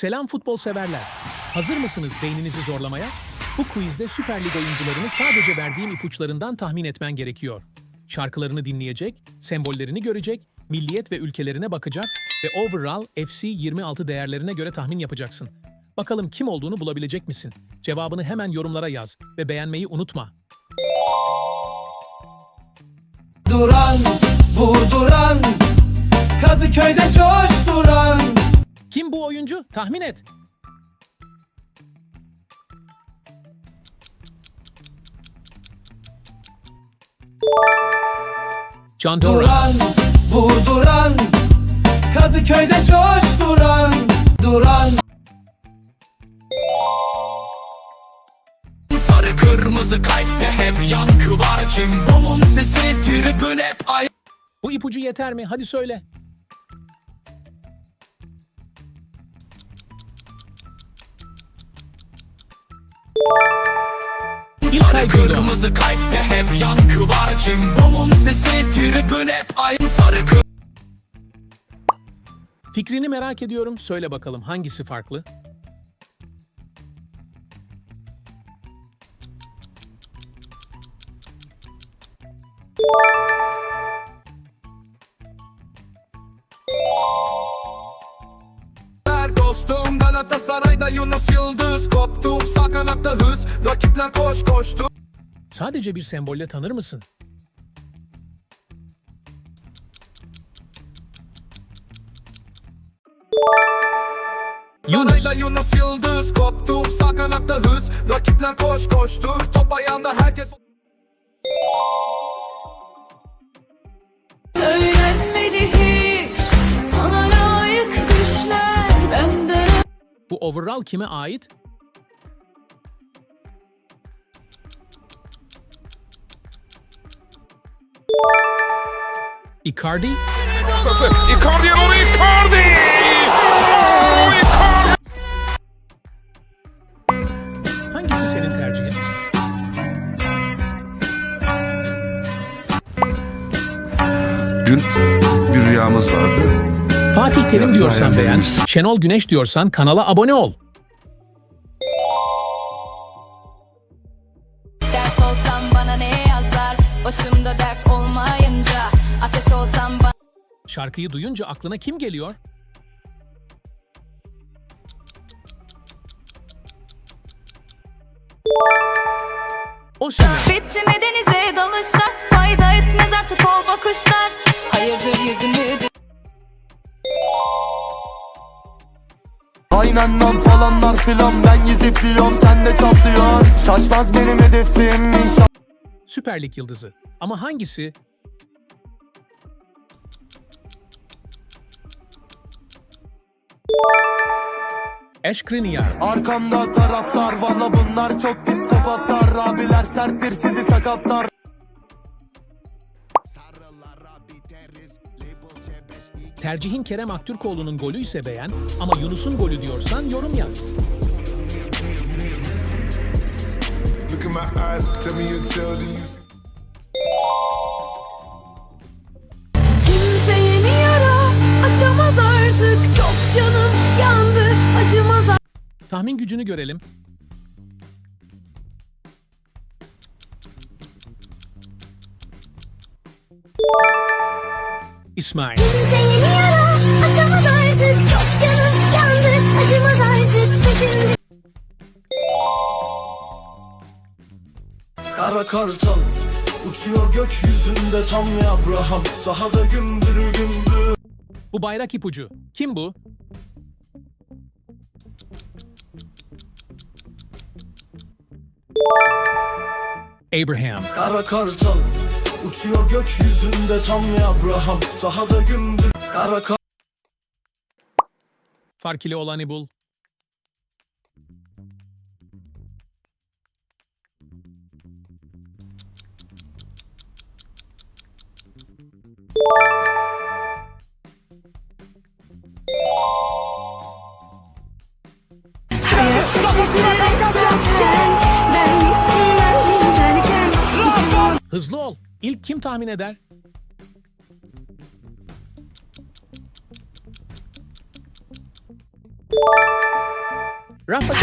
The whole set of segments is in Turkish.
Selam futbol severler. Hazır mısınız beyninizi zorlamaya? Bu quizde Süper Lig oyuncularını sadece verdiğim ipuçlarından tahmin etmen gerekiyor. Şarkılarını dinleyecek, sembollerini görecek, milliyet ve ülkelerine bakacak ve overall FC 26 değerlerine göre tahmin yapacaksın. Bakalım kim olduğunu bulabilecek misin? Cevabını hemen yorumlara yaz ve beğenmeyi unutma. Duran, vurduran Kadıköy'de coşturan Kim bu oyuncu? Tahmin et. John Dora. Duran, vurduran Kadıköy'de coşturan Duran Sarı kırmızı kalpte hep yankı var Cimbom'un sesi tribün hep ay Bu ipucu yeter mi? Hadi söyle. Sarı kırmızı kalpte hep yankı var Cimbom'un sesi tribün hep ay Sarı kır Fikrini merak ediyorum. Söyle bakalım hangisi farklı? Dostum Galatasaray'da Yunus Yıldız Koptum sağ kanatta hız Rakipler koş koştu Sadece bir sembolle tanır mısın? Yunus. Sarayda Yunus Yıldız Koptum sağ kanatta hız Rakipler koş koştu Top ayağında herkes Bu overall kime ait? Icardi? Icardi errore Icardi! Oh, Icardi! Hangisi senin tercihin? Dün bir rüyamız vardı. Fatih Terim diyorsan beğen. Şenol Güneş diyorsan kanala abone ol. Dert olsam bana ne yazar Başımda dert olmayınca Ateş olsam bana Şarkıyı duyunca aklına kim geliyor? Osimhen. Bitti mi denize dalışlar Fayda etmez artık o bakışlar Hayırdır yüzümü Lan falanlar filan Ben yüzüp yiyorum sen de çatlıyor Şaşmaz benim hedefim inşallah Süper Lig yıldızı. Ama hangisi? Eşkriniar. Arkamda taraftar Valla bunlar çok psikopatlar Abiler serttir sizi sakatlar Tercihin Kerem Aktürkoğlu'nun golü ise beğen ama Yunus'un golü diyorsan yorum yaz. Look in my eyes, tell me your tale, do you see? Kimse yeni yara Açamaz artık Çok canım yandı Acımaz Tahmin gücünü görelim. Peşinde Kara kartal Uçuyor gökyüzünde tam Abraham Sahada gümbür gümbür Bu bayrak ipucu. Kim bu? Abraham. Kara kartal Uçuyor gökyüzünde tam Abraham Sahada gümbür Kara kartal Fark ile olanı bul. Hızlı ol. İlk kim tahmin eder? Rafa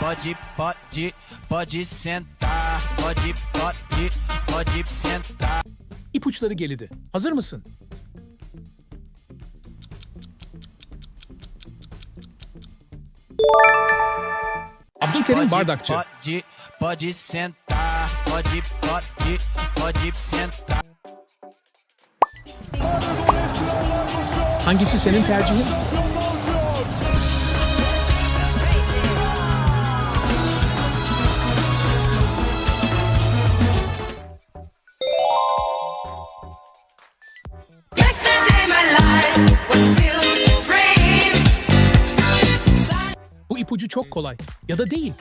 Pode, pode, pode sentar. Pode, pode, pode sentar. İpuçları gelidi. Hazır mısın? Abdülkerim Pode, Bardakçı. pode, pode sentar. Pode, pode, pode sentar. Hangisi senin tercihin? İpucu çok kolay. Ya da değil.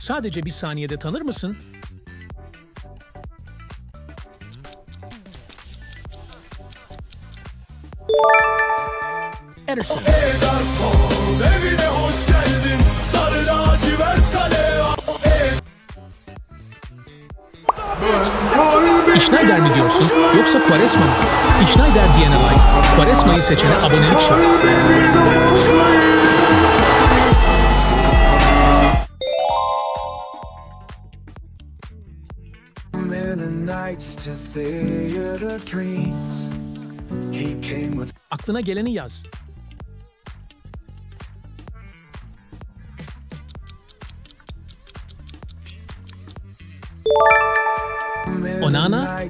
Sadece bir saniyede tanır mısın? Ederson. Ederson evine hoş geldin Sarı lacivert kale İşnayder mi diyorsun yoksa Quaresma mı? İşnayder diyene like, Quaresma'yı seçene abonelik şart. Aklına geleni yaz. Onana,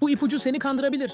bu ipucu seni kandırabilir.